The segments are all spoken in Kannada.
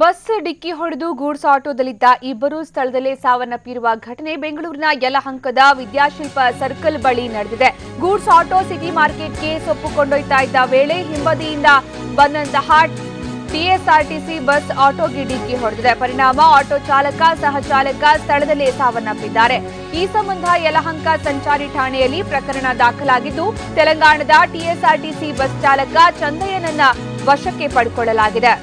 ಬಸ್ ಡಿಕ್ಕಿ ಹೊಡೆದು ಗೂಡ್ಸ್ ಆಟೋದಲ್ಲಿದ್ದ ಇಬ್ಬರು ಸ್ಥಳದಲ್ಲೇ ಸಾವನ್ನಪ್ಪಿರುವ ಘಟನೆ ಬೆಂಗಳೂರಿನ ಯಲಹಂಕದ ವಿದ್ಯಾಶಿಲ್ಪ ಸರ್ಕಲ್ ಬಳಿ ನಡೆದಿದೆ. ಗೂಡ್ಸ್ ಆಟೋ ಸಿಟಿ ಮಾರ್ಕೆಟ್ಗೆ ಸೊಪ್ಪು ಕೊಂಡೊಯ್ತಾ ಇದ್ದ ವೇಳೆ ಹಿಂಬದಿಯಿಂದ ಬಂದಂತಹ ಟಿಎಸ್ಆರ್ಟಿಸಿ ಬಸ್ ಆಟೋಗೆ ಡಿಕ್ಕಿ ಹೊಡೆದಿದೆ. ಪರಿಣಾಮ ಆಟೋ ಚಾಲಕ ಸಹ ಚಾಲಕ ಸ್ಥಳದಲ್ಲೇ ಸಾವನ್ನಪ್ಪಿದ್ದಾರೆ. ಈ ಸಂಬಂಧ ಯಲಹಂಕ ಸಂಚಾರಿ ಠಾಣೆಯಲ್ಲಿ ಪ್ರಕರಣ ದಾಖಲಾಗಿದ್ದು, ತೆಲಂಗಾಣದ ಟಿಎಸ್ಆರ್ಟಿಸಿ ಬಸ್ ಚಾಲಕ ಚಂದಯ್ಯನನ್ನ ವಶಕ್ಕೆ ಪಡೆದುಕೊಳ್ಳಲಾಗಿದೆ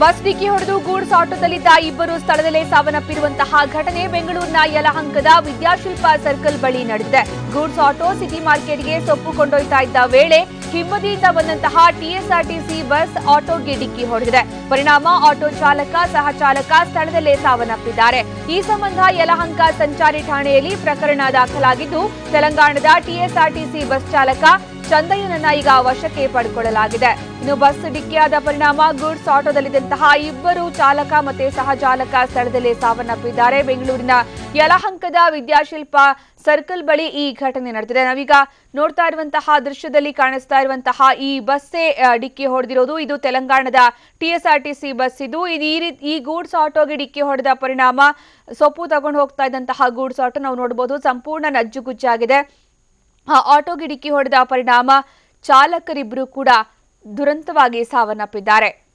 ಬಸ್ ಡಿಕ್ಕಿ ಹೊಡೆದು ಗೂಡ್ಸ್ ಆಟೋದಲ್ಲಿದ್ದ ಇಬ್ಬರು ಸ್ಥಳದಲ್ಲೇ ಸಾವನ್ನಪ್ಪಿರುವಂತಹ ಘಟನೆ ಬೆಂಗಳೂರಿನ ಯಲಹಂಕದ ವಿದ್ಯಾಶಿಲ್ಪ ಸರ್ಕಲ್ ಬಳಿ ನಡೆದಿದೆ. ಗೂಡ್ಸ್ ಆಟೋ ಸಿಟಿ ಮಾರ್ಕೆಟ್ಗೆ ಸೊಪ್ಪು ಕೊಂಡೊಯ್ತಾ ಇದ್ದ ವೇಳೆ ಹಿಂಬದಿಯಿಂದ ಬಂದಂತಹ ಟಿಎಸ್ಆರ್ಟಿಸಿ ಬಸ್ ಆಟೋಗೆ ಡಿಕ್ಕಿ ಹೊಡೆದಿದೆ. ಪರಿಣಾಮ ಆಟೋ ಚಾಲಕ ಸಹ ಚಾಲಕ ಸ್ಥಳದಲ್ಲೇ ಸಾವನ್ನಪ್ಪಿದ್ದಾರೆ. ಈ ಸಂಬಂಧ ಯಲಹಂಕ ಸಂಚಾರಿ ಠಾಣೆಯಲ್ಲಿ ಪ್ರಕರಣ ದಾಖಲಾಗಿದ್ದು, ತೆಲಂಗಾಣದ ಟಿಎಸ್ಆರ್ಟಿಸಿ ಬಸ್ ಚಾಲಕ ಚಂದಯ್ಯನನ್ನ ಈಗ ವಶಕ್ಕೆ ಪಡೆದುಕೊಳ್ಳಲಾಗಿದೆ ಇನ್ನು ಬಸ್ ಡಿಕ್ಕಿಯಾದ ಪರಿಣಾಮ, ಗೂಡ್ಸ್ ಆಟೋದಲ್ಲಿದ್ದಂತಹ ಇಬ್ಬರು ಚಾಲಕ ಮತ್ತೆ ಸಹ ಚಾಲಕ ಸ್ಥಳದಲ್ಲೇ ಸಾವನ್ನಪ್ಪಿದ್ದಾರೆ. ಬೆಂಗಳೂರಿನ ಯಲಹಂಕದ ವಿದ್ಯಾಶಿಲ್ಪ ಸರ್ಕಲ್ ಬಳಿ ಈ ಘಟನೆ ನಡೆದಿದೆ. ನಾವೀಗ ನೋಡ್ತಾ ಇರುವಂತಹ ದೃಶ್ಯದಲ್ಲಿ ಕಾಣಿಸ್ತಾ ಇರುವಂತಹ ಈ ಬಸ್ಸೇ ಡಿಕ್ಕಿ ಹೊಡೆದಿರೋದು. ಇದು ತೆಲಂಗಾಣದ ಟಿಎಸ್ಆರ್ಟಿಸಿ ಬಸ್ ಇದು. ಇದು ಈ ಈ ಗೂಡ್ಸ್ ಆಟೋಗೆ ಡಿಕ್ಕಿ ಹೊಡೆದ ಪರಿಣಾಮ ಸೊಪ್ಪು ತಗೊಂಡು ಹೋಗ್ತಾ ಇದ್ದಂತಹ ಗೂಡ್ಸ್ ಆಟೋ ನಾವು ನೋಡಬಹುದು ಸಂಪೂರ್ಣ ನಜ್ಜುಗುಜ್ಜಾಗಿದೆ. ಆ ಆಟೋಗೆ ಡಿಕ್ಕಿ ಹೊಡೆದ ಪರಿಣಾಮ ಚಾಲಕರಿಬ್ಬರು ಕೂಡ ದುರಂತವಾಗಿ ಸಾವನ್ನಪ್ಪಿದ್ದಾರೆ.